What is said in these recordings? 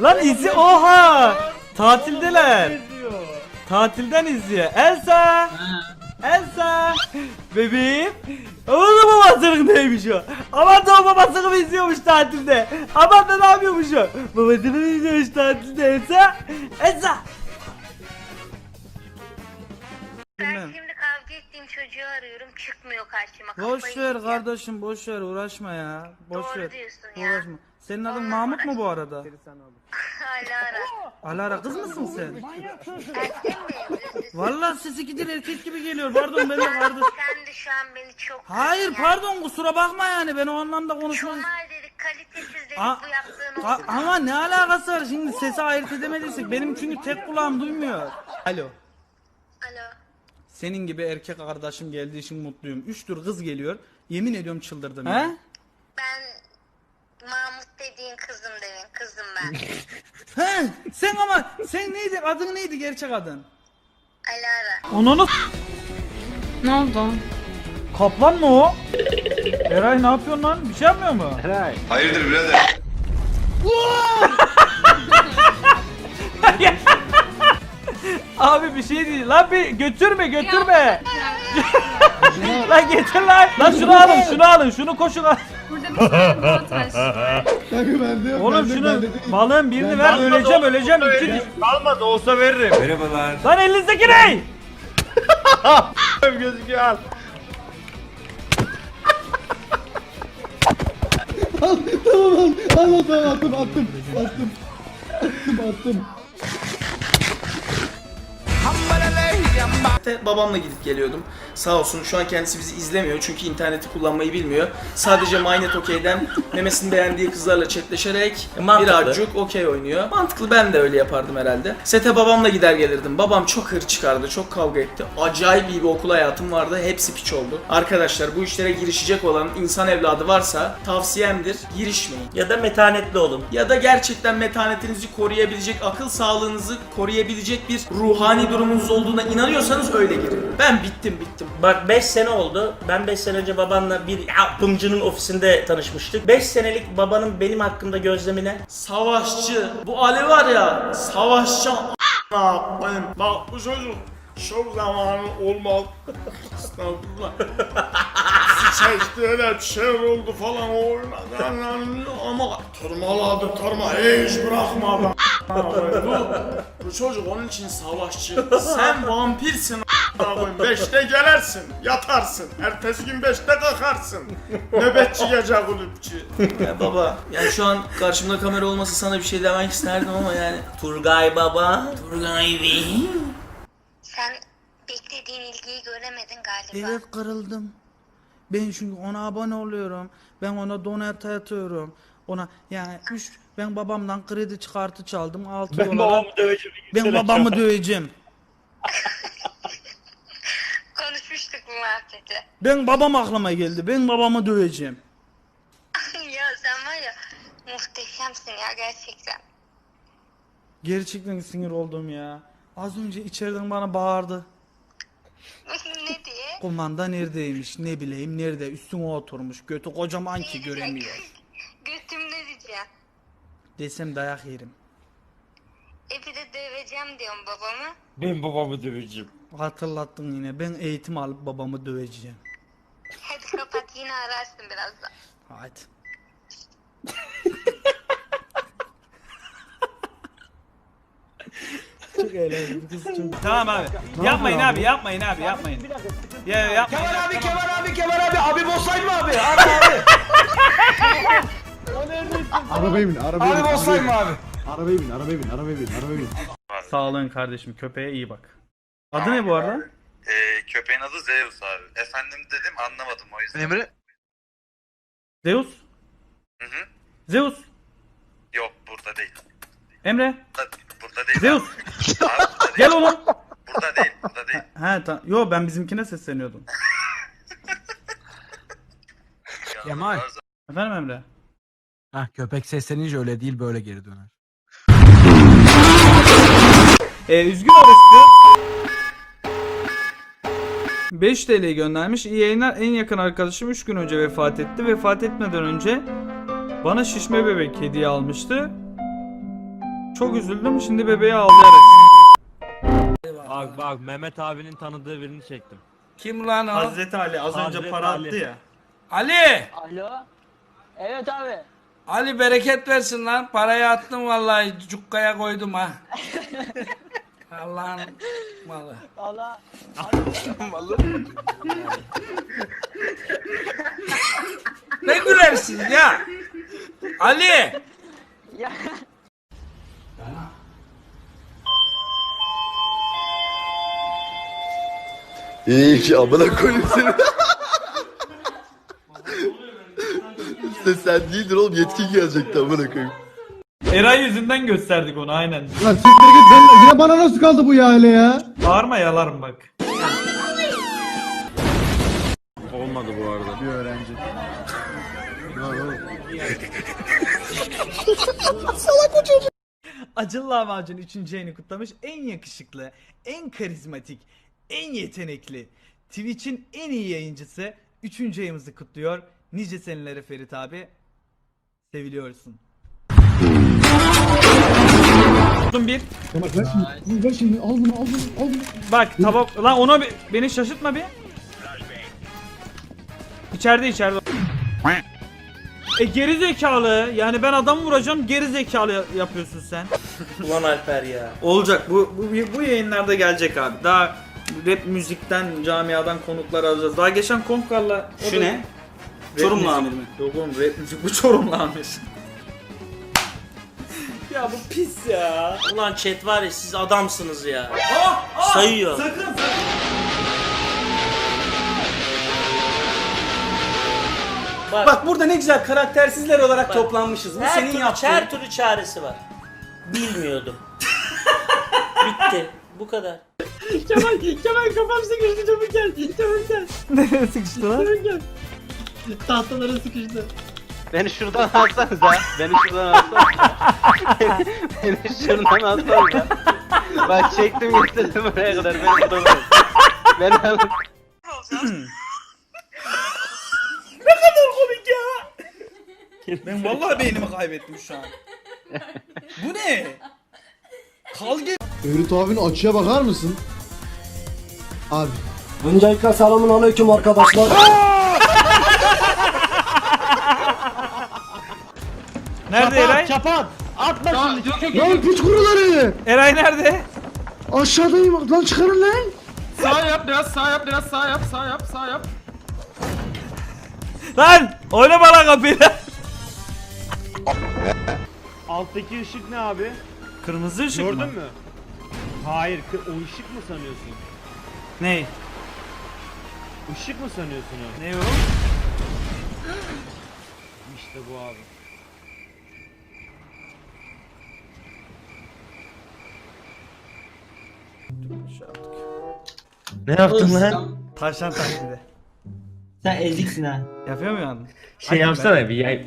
Lan izi oha. Tatildeler. Tatilden izliyor. Elsa. Elsa. Bebeğim. Oğlum babasının neymiş o? Aman da o babasını mı izliyormuş tatilde? Aman da ne yapıyormuş o? Babasını mı izliyormuş tatilde Elsa? Elsa. Ben şimdi kavga ettiğim çocuğu arıyorum çıkmıyor karşıma. Boş ver kardeşim boş ver uğraşma ya. Boş Doğru ver. diyorsun ya. Uğraşma. Senin adın Mahmut mu bu arada? Hala ara. Alara kız mısın sen? Evlisin? Vallahi sesi gider erkek gibi geliyor. Pardon ben de kardeş. Sen de şu an beni çok... Hayır yani pardon kusura bakma yani ben o anlamda konuşmak Şomar dedik, kalitesiz dedik bu yaptığın A- ama ne alakası var şimdi sesi ayırt edemediysek benim çünkü tek kulağım duymuyor. Alo. Alo. Senin gibi erkek kardeşim geldiği için mutluyum. Üç tür kız geliyor. Yemin ediyorum çıldırdım. ya. Ben Mahmut dediğin kızım demin. Kızım ben. He? Sen ama sen neydi? Adın neydi gerçek adın? Alara. Onunu Ne oldu? Kaplan mı o? Eray ne yapıyorsun lan? Bir şey yapmıyor mu? Hayırdır birader? Abi bir şey değil. Lan bir götürme götürme. lan getir lan. Lan şunu alın şunu alın şunu koşun al. Burada bir tane taş var. Kanka bende yok. Oğlum bende, şunu bende değil. balığın birini Ben- ver öleceğim öleceğim. İki diş. Kalmadı olsa veririm. Merhabalar. Lan elinizdeki ne? Gözüküyor al. Al, tamam al. Al al tamam attım attım. Attım. Attım attım. Babamla gidip geliyordum. Sağ olsun şu an kendisi bizi izlemiyor çünkü interneti kullanmayı bilmiyor. Sadece MyNet Okey'den memesini beğendiği kızlarla chatleşerek birazcık okey oynuyor. Mantıklı ben de öyle yapardım herhalde. Sete babamla gider gelirdim. Babam çok hır çıkardı, çok kavga etti. Acayip iyi bir okul hayatım vardı. Hepsi piç oldu. Arkadaşlar bu işlere girişecek olan insan evladı varsa tavsiyemdir girişmeyin. Ya da metanetli olun. Ya da gerçekten metanetinizi koruyabilecek, akıl sağlığınızı koruyabilecek bir ruhani durumunuz olduğuna inanıyorsanız öyle girin. Ben bittim bittim. Bak 5 sene oldu. Ben 5 sene önce babanla bir yapımcının ofisinde tanışmıştık. 5 senelik babanın benim hakkımda gözlemine Savaşçı. Bu Ali var ya, savaşçı Ne yapayım? Bak bu çocuk şov zamanı olmaz. Estağfurullah. Çekti öyle bir şeyler oldu falan o oynadı ama tırmaladı tırma hiç bırakmadı. bu, bu çocuk onun için savaşçı. Sen vampirsin a**ım. Beşte gelersin, yatarsın. Ertesi gün beşte kalkarsın. Nöbetçi gece kulüpçü. Ya baba, yani şu an karşımda kamera olmasa sana bir şey demek isterdim ama yani. Turgay baba. Turgay Bey. Sen beklediğin ilgiyi göremedin galiba. Evet kırıldım. Ben çünkü ona abone oluyorum. Ben ona donate atıyorum. Ona yani üç ben babamdan kredi çıkartı çaldım. 6 Ben dolara. babamı döveceğim. Ben babamı döveceğim. Muhabbeti. Ben babam aklıma geldi. Ben babamı döveceğim. ya sen var ya muhteşemsin ya gerçekten. Gerçekten sinir oldum ya. Az önce içeriden bana bağırdı. ne diye? Kumanda neredeymiş ne bileyim nerede üstüme oturmuş götü kocaman ki göremiyor. Götümde diyeceğim. Desem dayak yerim. E bir de döveceğim diyorum babamı. Ben babamı döveceğim. Hatırlattın yine ben eğitim alıp babamı döveceğim. Hadi kapat yine ararsın birazdan. Hadi. çok eğlenceli kız çok. Tamam abi. Yapmayın abi, yapmayın abi, yapmayın. Ya ya yapmayın. Kemal abi Kemal abi Kemal abi. Abi bossay mı abi? Abi abi. Arabaya bin arabaya bin. Abi bossay mı abi? Arabaya bin arabaya bin arabaya bin arabaya bin. Sağ olun kardeşim. Köpeğe iyi bak. Adı ne bu arada? Ee, köpeğin adı Zeus abi. Efendim dedim anlamadım o yüzden. Emre. Zeus. Hı hı. Zeus. Yok burada değil. Emre. Burada, burada değil. Zeus. Abi, burada değil. Gel oğlum. Burada değil. Burada değil. He tamam. Yo ben bizimkine sesleniyordum. Kemal. Efendim Emre. Hah köpek seslenince öyle değil böyle geri döner. Ee, üzgün orası. 5 TL göndermiş. İyi yayınlar. En yakın arkadaşım 3 gün önce vefat etti. Vefat etmeden önce bana şişme bebek hediye almıştı. Çok üzüldüm şimdi bebeği ağlayarak. Bak bak Mehmet abinin tanıdığı birini çektim. Kim lan o? Hazreti Ali az önce Hazreti para Ali. attı ya. Ali! Alo. Evet abi. Ali bereket versin lan. Parayı attım vallahi cukkaya koydum ha. Allah'ın malı. Allah. Ne gülersin ya? Ali! Ya. İyi ki amına koyayım seni. işte sen değildir oğlum yetkin gelecekti amına koyayım. Eray yüzünden gösterdik onu aynen. Lan siktir git ben yine bana nasıl kaldı bu ya öyle ya? Bağırma yalarım bak. Olmadı bu arada. Bir öğrenci. Acılı Lahmacun 3. ayını kutlamış. En yakışıklı, en karizmatik, en yetenekli, Twitch'in en iyi yayıncısı 3. ayımızı kutluyor. Nice senelere Ferit abi. Seviliyorsun. Tuttum bir. Tamam ver şimdi. Ver şimdi al bunu al bunu al bunu. Bak tabak lan ona bir, beni şaşırtma bir. İçeride içeride. E geri zekalı. Yani ben adam vuracağım geri zekalı ya- yapıyorsun sen. Ulan Alper ya. Olacak bu, bu bu yayınlarda gelecek abi. Daha rap müzikten camiadan konuklar alacağız. Daha geçen konuklarla o Şu da- ne? Çorumlu amir mi? Yok oğlum rap müzik bu Çorumlu amir. Ya bu pis ya. Ulan chat var ya siz adamsınız ya. Ah, ah, Sayıyor. Sakın sakın. Bak, Bak burada ne güzel karaktersizler olarak toplanmışız. Bu her senin türlü, yaptığın. her türlü çaresi var. Bilmiyordum. Bitti. Bu kadar. Nereye sıkıştı lan? Beni şuradan alsanıza. Beni şuradan alsanıza. Beni şuradan alsanıza. Bak çektim getirdim buraya kadar. Beni burada bırak. Beni alın. Ben vallahi beynimi kaybettim şu an. Bu ne? Kal gel. Ferit abinin açıya bakar mısın? Abi. Öncelikle selamun aleyküm arkadaşlar. Nerede Eray? Çapat. Atma şimdi. Çok çok Lan piç kuruları! Eray nerede? Aşağıdayım lan çıkarın lan! Sağ yap biraz sağ yap biraz sağ yap sağ yap sağ yap. Lan oynama lan kapıyı. Alttaki ışık ne abi? Kırmızı ışık Gördün mı? mü? Hayır kı- o ışık mı sanıyorsun? Ney? Işık mı sanıyorsun o? Ne o? İşte bu abi. Ne yaptın lan? Tavşan taklidi. Sen eziksin ha. Yapıyor mu yani? Şey yapsana bir ya.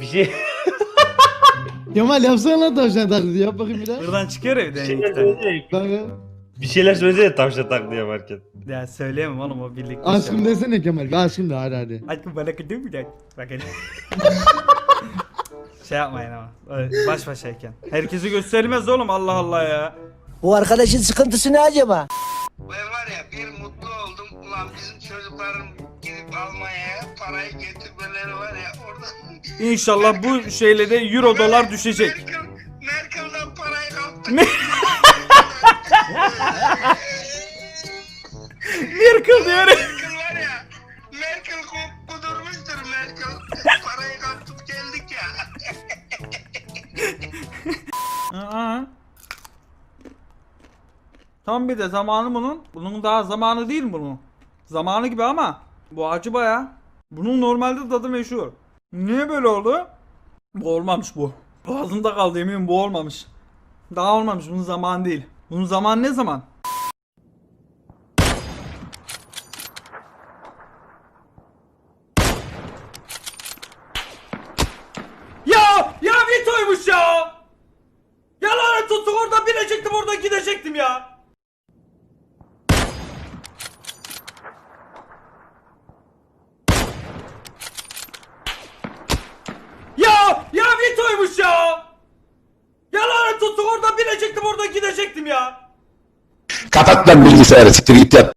Bir şey Kemal yapsana lan tavşan taklidi yap bakayım bir daha. Buradan çıkıyor ya bir. Bak ya. Bir şeyler söylesene tavşan taklidi yaparken. Ya söyleyemem oğlum o birlikte. Aşkım desene Kemal. Bir aşkım de hadi hadi. Aşkım bana kıdın mı lan? Bak hele. şey yapmayın ama. Baş başayken. Herkesi gösterilmez oğlum Allah Allah ya. Bu arkadaşın sıkıntısı ne acaba? Ben var ya bir mutlu oldum. Ulan bizim çocukların gidip Almanya'ya parayı getirmeleri var ya orada. İnşallah bu şeyle de euro dolar düşecek. Merkel, Merkel'den parayı kaptık. Merkel diyor. Merkel var ya. Merkel ku- kudurmuştur Merkel. Parayı kaptık Tam bir de zamanı bunun. Bunun daha zamanı değil bunun. Zamanı gibi ama bu acı baya. Bunun normalde tadı meşhur. Niye böyle oldu? Bu olmamış bu. Boğazımda kaldı eminim bu olmamış. Daha olmamış bunun zamanı değil. Bunun zamanı ne zaman? Ya! Ya Vito'ymuş ya! Ya lanet olsun oradan binecektim oradan gidecektim ya! Ya! Ya Vito'ymuş ya! Ya lanet olsun oradan ya. Kapat lan bilgisayarı siktir git yat.